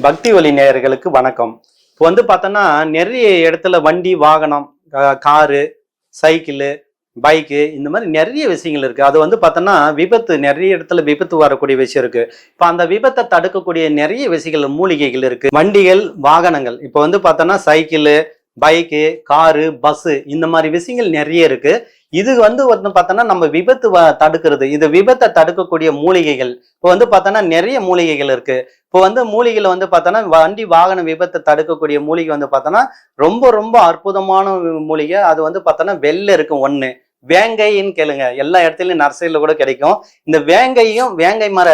பக்தி வழி நேயர்களுக்கு வணக்கம். இப்போ வந்து பார்த்தோன்னா நிறைய இடத்துல வண்டி வாகனம் காரு சைக்கிளு பைக்கு இந்த மாதிரி நிறைய விஷயங்கள் இருக்குது அது வந்து பார்த்தோன்னா விபத்து நிறைய இடத்துல விபத்து வரக்கூடிய விஷயம் இருக்குது இப்போ அந்த விபத்தை தடுக்கக்கூடிய நிறைய விஷயங்கள் மூலிகைகள் இருக்குது வண்டிகள் வாகனங்கள். இப்போ வந்து பார்த்தோன்னா சைக்கிளு பைக்கு காரு பஸ்ஸு இந்த மாதிரி விஷயங்கள் நிறைய இருக்குது இது வந்து வந்து பார்த்தோன்னா நம்ம விபத்து வ- தடுக்கிறது. இது விபத்தை தடுக்கக்கூடிய மூலிகைகள். இப்போ வந்து பார்த்தோன்னா நிறைய மூலிகைகள் இருக்கு. இப்போ வந்து மூலிகையில் வந்து பார்த்தோன்னா வண்டி வாகன விபத்தை தடுக்கக்கூடிய மூலிகை வந்து பார்த்தோன்னா ரொம்ப ரொம்ப அற்புதமான மூலிகை. அது வந்து பார்த்தோன்னா வெள்ளை இருக்கும் ஒன்று வேங்கைன்னு கேளுங்க. எல்லா இடத்துலையும் நர்சரியில் கூட கிடைக்கும். இந்த வேங்கையும் வேங்கை மர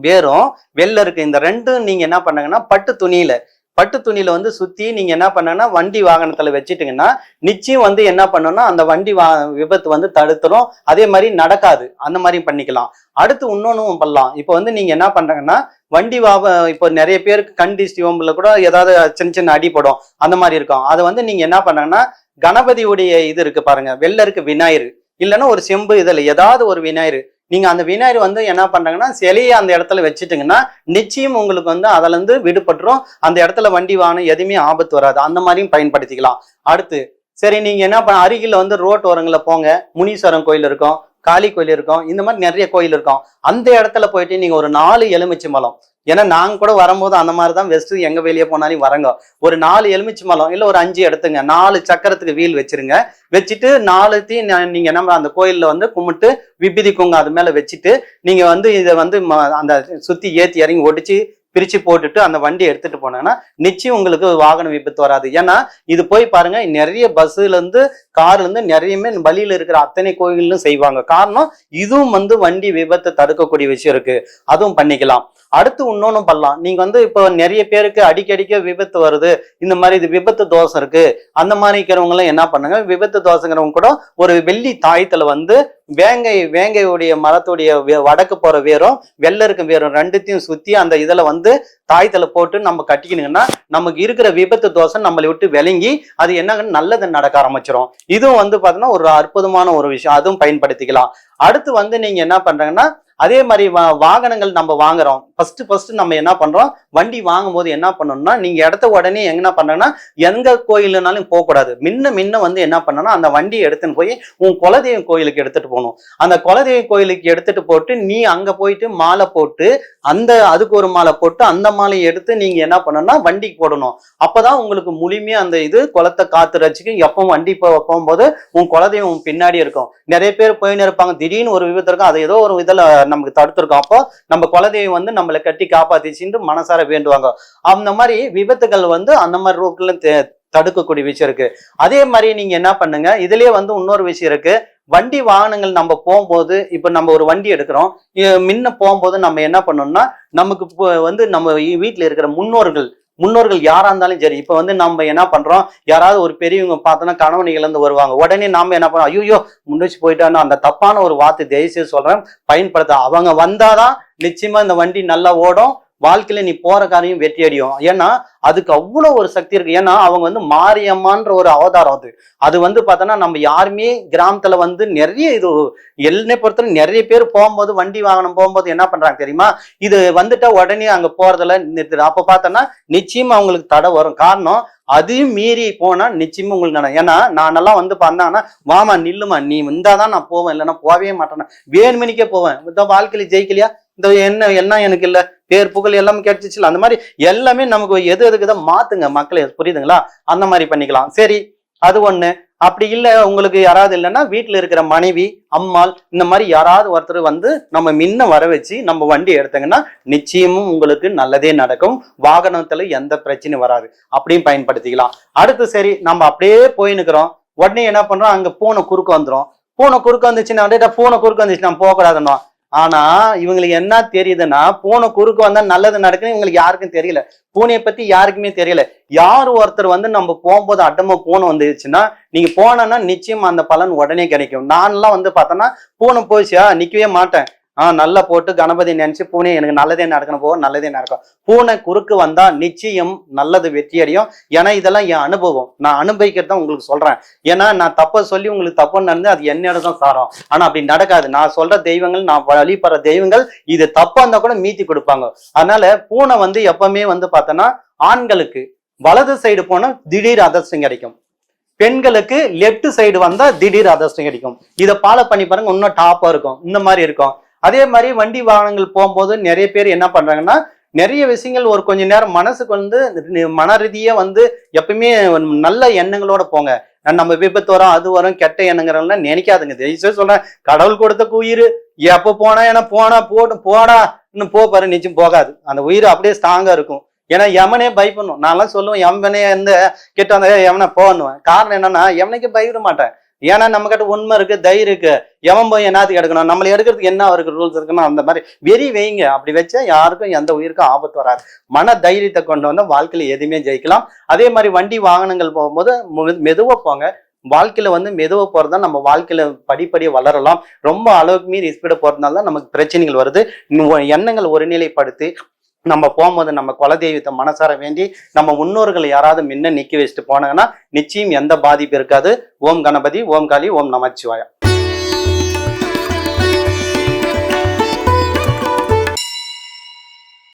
வேரும் வெள்ளை இருக்கு. இந்த ரெண்டும் நீங்க என்ன பண்ணுங்கன்னா பட்டு துணியில பட்டு துணியில வந்து சுத்தி நீங்க என்ன பண்ணனா வண்டி வாகனத்துல வச்சுட்டீங்கன்னா நிச்சயம் வந்து என்ன பண்ணணும்னா அந்த வண்டி வா விபத்து வந்து தடுத்துரும். அதே மாதிரி நடக்காது. அந்த மாதிரி பண்ணிக்கலாம். அடுத்து இன்னொன்னும் பண்ணலாம். இப்போ வந்து நீங்க என்ன பண்றாங்கன்னா வண்டி வா இப்போ நிறைய பேருக்கு கண் திஷ்டி கூட ஏதாவது சின்ன சின்ன அடிபடும் அந்த மாதிரி இருக்கும். அதை வந்து நீங்க என்ன பண்ணாங்கன்னா கணபதியுடைய இது இருக்கு பாருங்க. வெள்ள இருக்கு விநாயகர். இல்லைன்னா ஒரு செம்பு இதில் ஏதாவது ஒரு விநாயகர். நீங்க அந்த விநாயகர் வந்து என்ன பண்றாங்கன்னா சிலையை அந்த இடத்துல வச்சுட்டீங்கன்னா நிச்சயம் உங்களுக்கு வந்து அதுல இருந்து விடுபட்டுரும். அந்த இடத்துல வண்டி வாகனம் எதுவுமே ஆபத்து வராது. அந்த மாதிரியும் பயன்படுத்திக்கலாம். அடுத்து சரி நீங்க என்ன பண்ண அருகில் வந்து ரோட் ஓரங்களில் போங்க. முனீஸ்வரன் கோயில் இருக்கும். காளி கோயில் இருக்கும். இந்த மாதிரி நிறைய கோயில் இருக்கும். அந்த இடத்துல போயிட்டு நீங்க ஒரு நாலு எலுமிச்சை மலம். ஏன்னா நாங்க கூட வரும்போது அந்த மாதிரி தான் வெஸ்ட் எங்க வெளியே போனாலும் வரங்க. ஒரு நாலு எலுமிச்சை மலம் இல்ல ஒரு அஞ்சு எடுத்துங்க. நாலு சக்கரத்துக்கு வீல் வச்சிருங்க. வச்சுட்டு நாலுத்தையும் நா- நீங்க என்ன அந்த கோயில்ல வந்து கும்பிட்டு விபிதி குங்க அது மேல வச்சுட்டு நீங்க வந்து இதை வந்து ம- அந்த சுத்தி ஏத்தி இறங்கி ஒடிச்சு பிரிச்சு போட்டுட்டு அந்த வண்டி எடுத்துட்டு போனேன்னா நிச்சயம் உங்களுக்கு வாகன விபத்து வராது. ஏன்னா இது போய் பாருங்க நிறைய பஸ்ஸுல இருந்து கார்ல இருந்து நிறையமே வழியில இருக்கிற அத்தனை கோயிலும் செய்வாங்க. காரணம் இதுவும் வந்து வண்டி விபத்தை தடுக்கக்கூடிய விஷயம் இருக்கு. அதுவும் பண்ணிக்கலாம். அடுத்து இன்னொன்னும் பண்ணலாம். நீங்க வந்து இப்போ நிறைய பேருக்கு அடிக்கடிக்க விபத்து வருது. இந்த மாதிரி இது விபத்து தோசை இருக்கு. அந்த மாதிரி இருக்கிறவங்க எல்லாம் என்ன பண்ணுங்க? விபத்து தோசைங்கிறவங்க கூட ஒரு வெள்ளி தாயத்துல வந்து வேங்கை வேங்கையுடைய மரத்துடைய வடக்கு போற வேரும் வெள்ளை இருக்கும் வேரும் ரெண்டுத்தையும் சுத்தி அந்த இதுல வந்து தாயத்துல போட்டு நம்ம கட்டிக்கணுங்கன்னா நமக்கு இருக்கிற விபத்து தோசை நம்மளை விட்டு விளங்கி அது என்ன நல்லது நடக்க ஆரம்பிச்சிடும் இதுவும் வந்து பாத்தீங்கன்னா ஒரு அற்புதமான ஒரு விஷயம். அதுவும் பயன்படுத்திக்கலாம். அடுத்து வந்து நீங்க என்ன பண்றாங்கன்னா அதே மாதிரி வா- வாகனங்கள் நம்ம வாங்குறோம். ஃபர்ஸ்ட் ஃபர்ஸ்ட் நம்ம என்ன பண்றோம்? வண்டி வாங்கும் போது என்ன பண்ணணும்னா நீங்க இடத்த உடனே என்ன பண்ணணும்னா எங்க கோயிலுனாலும் போகக்கூடாது. மின்ன மின்ன வந்து என்ன பண்ணணும் அந்த வண்டியை எடுத்துன்னு போய் உன் குலதெய்வம் கோயிலுக்கு எடுத்துட்டு போகணும். அந்த குலதெய்வம் கோயிலுக்கு எடுத்துட்டு போட்டு நீ அங்க போயிட்டு மாலை போட்டு அந்த அதுக்கு ஒரு மாலை போட்டு அந்த மாலையை எடுத்து நீங்க என்ன பண்ணணும்னா வண்டிக்கு போடணும். அப்பதான் உங்களுக்கு முழுமையா அந்த இது குளத்தை காத்து ரசிக்கும். எப்போ வண்டி போ போகும்போது உன் குலதெய்வம் பின்னாடி இருக்கும். நிறைய பேர் போயின்னு இருப்பாங்க. திடீர்னு ஒரு விபத்து இருக்கும். அது ஏதோ ஒரு இதில் நமக்கு தடுத்திருக்கோம். அப்போ நம்ம குலதெய்வம் வந்து நம்மளை கட்டி காப்பாத்திச்சுட்டு மனசார வேண்டுவாங்க. அந்த மாதிரி விபத்துகள் வந்து அந்த மாதிரி ரூட்ல தடுக்கக்கூடிய விஷயம் இருக்கு. அதே மாதிரி நீங்க என்ன பண்ணுங்க இதுலயே வந்து இன்னொரு விஷயம் இருக்கு. வண்டி வாகனங்கள் நம்ம போகும்போது இப்போ நம்ம ஒரு வண்டி எடுக்கிறோம். முன்ன போகும்போது நம்ம என்ன பண்ணோம்னா நமக்கு வந்து நம்ம வீட்டில் இருக்கிற முன்னோர்கள் முன்னோர்கள் யாரா இருந்தாலும் சரி இப்ப வந்து நம்ம என்ன பண்றோம்? யாராவது ஒரு பெரியவங்க பார்த்தோன்னா கணவனை இழந்து வருவாங்க. உடனே நாம என்ன பண்ணோம்? ஐயோ முன்னிச்சு போயிட்டான்னு அந்த தப்பான ஒரு வார்த்தை தயவுசெய்து சொல்றேன். பயன்படுத்த. அவங்க வந்தாதான் நிச்சயமா இந்த வண்டி நல்லா ஓடும். வாழ்க்கையில நீ போற காரியம் வெற்றி அடியும். ஏன்னா அதுக்கு அவ்வளவு ஒரு சக்தி இருக்கு. ஏன்னா அவங்க வந்து மாரியம்மான்ற ஒரு அவதாரம் அது. அது வந்து பார்த்தோன்னா நம்ம யாருமே கிராமத்துல வந்து நிறைய இது என்னை பொறுத்தவரை நிறைய பேர் போகும்போது வண்டி வாகனம் போகும்போது என்ன பண்றாங்க தெரியுமா? இது வந்துட்டா உடனே அங்க போறதுல நிறுத்துது அப்ப பார்த்தோன்னா நிச்சயமா அவங்களுக்கு தடை வரும். காரணம் அதையும் மீறி போனா நிச்சயமா உங்களுக்கு நான் ஏன்னா நானெல்லாம் வந்து பண்ணாங்கன்னா வாமா நில்லுமா நீ வந்தாதான் நான் போவேன். இல்லைன்னா போகவே மாட்டேன்னா. வேணுமணிக்கே போவேன். இந்த வாழ்க்கையில ஜெயிக்கலையா? இந்த என்ன என்ன எனக்கு இல்ல? பேர் புகழ் எல்லாமே கிடைச்சிச்சுல அந்த மாதிரி எல்லாமே நமக்கு எது எதுக்கு தான் மாத்துங்க மக்களே. புரியுதுங்களா? அந்த மாதிரி பண்ணிக்கலாம். சரி அது ஒண்ணு. அப்படி இல்லை உங்களுக்கு யாராவது இல்லைன்னா வீட்டில் இருக்கிற மனைவி அம்மாள் இந்த மாதிரி யாராவது ஒருத்தர் வந்து நம்ம முன்ன வர வச்சு நம்ம வண்டி எடுத்தங்கன்னா நிச்சயமும் உங்களுக்கு நல்லதே நடக்கும். வாகனத்துல எந்த பிரச்சனையும் வராது. அப்படியும் பயன்படுத்திக்கலாம். அடுத்து சரி நம்ம அப்படியே போயின்னுக்கிறோம் உடனே என்ன பண்றோம்? அங்க பூனை குறுக்க வந்துடும் பூனை குறுக்க வந்துச்சுன்னா அப்படியே பூனை குறுக்க வந்துச்சு நம்ம போகக்கூடாதுன்னா ஆனா இவங்களுக்கு என்ன தெரியுதுன்னா பூனை குறுக்கு வந்தா நல்லது நடக்குன்னு இவங்களுக்கு யாருக்கும் தெரியல. பூனையை பத்தி யாருக்குமே தெரியல. யார் ஒருத்தர் வந்து நம்ம போகும்போது அட்டமா பூனை வந்துச்சுன்னா நீங்க போனோன்னா நிச்சயம் அந்த பலன் உடனே கிடைக்கும். நான்லாம் வந்து பார்த்தோன்னா பூனை போயிச்சா நிக்கவே மாட்டேன். ஆஹ் நல்லா போட்டு கணபதி நினைச்சு பூனை எனக்கு நல்லதே நடக்கணும் போக நல்லதே நடக்கும். பூனை குறுக்கு வந்தா நிச்சயம் நல்லது வெற்றி அடையும். ஏன்னா இதெல்லாம் என் அனுபவம். நான் அனுபவிக்கிறத உங்களுக்கு சொல்றேன். ஏன்னா நான் தப்ப சொல்லி உங்களுக்கு தப்பு நடந்து அது என்னோட தான் சாரம். ஆனா அப்படி நடக்காது. நான் சொல்ற தெய்வங்கள் நான் வழிபடுற தெய்வங்கள் இது தப்பா இருந்தா கூட மீத்தி கொடுப்பாங்க. அதனால பூனை வந்து எப்பவுமே வந்து பார்த்தோன்னா ஆண்களுக்கு வலது சைடு போனா திடீர் அதிர்ஷ்டம் கிடைக்கும். பெண்களுக்கு லெஃப்ட் சைடு வந்தா திடீர் அதிர்ஷ்டம் கிடைக்கும். இதை ஃபாலோ பண்ணி பாருங்க இன்னும் டாப்பா இருக்கும். இந்த மாதிரி இருக்கும். அதே மாதிரி வண்டி வாகனங்கள் போகும்போது நிறைய பேர் என்ன பண்றாங்கன்னா நிறைய விஷயங்கள் ஒரு கொஞ்ச நேரம் மனசுக்கு வந்து மன ரீதியா வந்து எப்பயுமே நல்ல எண்ணங்களோட போங்க. நம்ம விபத்து வரும் அது வரும் கெட்ட எண்ணங்கிறவங்களாம் நினைக்காதுங்க. தயவுசெய்து சொல்றேன் கடவுள் கொடுத்த உயிர் எப்ப போனா ஏன்னா போனா போட்டு போடா இன்னும் போ பாரு நிச்சயம் போகாது. அந்த உயிர் அப்படியே ஸ்ட்ராங்கா இருக்கும். ஏன்னா யமனே பயப்படணும். நான்லாம் சொல்லுவேன் யமனே வந்து கிட்ட வந்த யமனை போன்னுவேன் காரணம் என்னன்னா யமனுக்கு பயப்பட மாட்டேன். ஏன்னா நம்ம கிட்ட உண்மை இருக்கு தைரியம் இருக்கு. எவன் போய் என்னத்துக்கு எடுக்கணும்? நம்மளை எடுக்கிறதுக்கு என்ன அவருக்கு ரூல்ஸ் இருக்குன்னு அந்த மாதிரி வெறி வைங்க. அப்படி வச்சா யாருக்கும் எந்த உயிருக்கும் ஆபத்து வராது. மன தைரியத்தை கொண்டு வந்தா வாழ்க்கையில எதுவுமே ஜெயிக்கலாம். அதே மாதிரி வண்டி வாகனங்கள் போகும்போது மு- மெதுவா போங்க. வாழ்க்கையில வந்து மெதுவா தான் நம்ம வாழ்க்கையில படிப்படி வளரலாம். ரொம்ப அளவுக்கு மீறி ஸ்பீட போறதுனால தான் நமக்கு பிரச்சனைகள் வருது. எண்ணங்கள் ஒருநிலைப்படுத்தி நம்ம போகும்போது நம்ம குலதெய்வத்தை மனசார வேண்டி நம்ம முன்னோர்கள் யாராவது முன்ன நிக்க வச்சுட்டு போனாங்கன்னா நிச்சயம் எந்த பாதிப்பு இருக்காது. ஓம் கணபதி ஓம் காளி ஓம் நமச்சிவாயா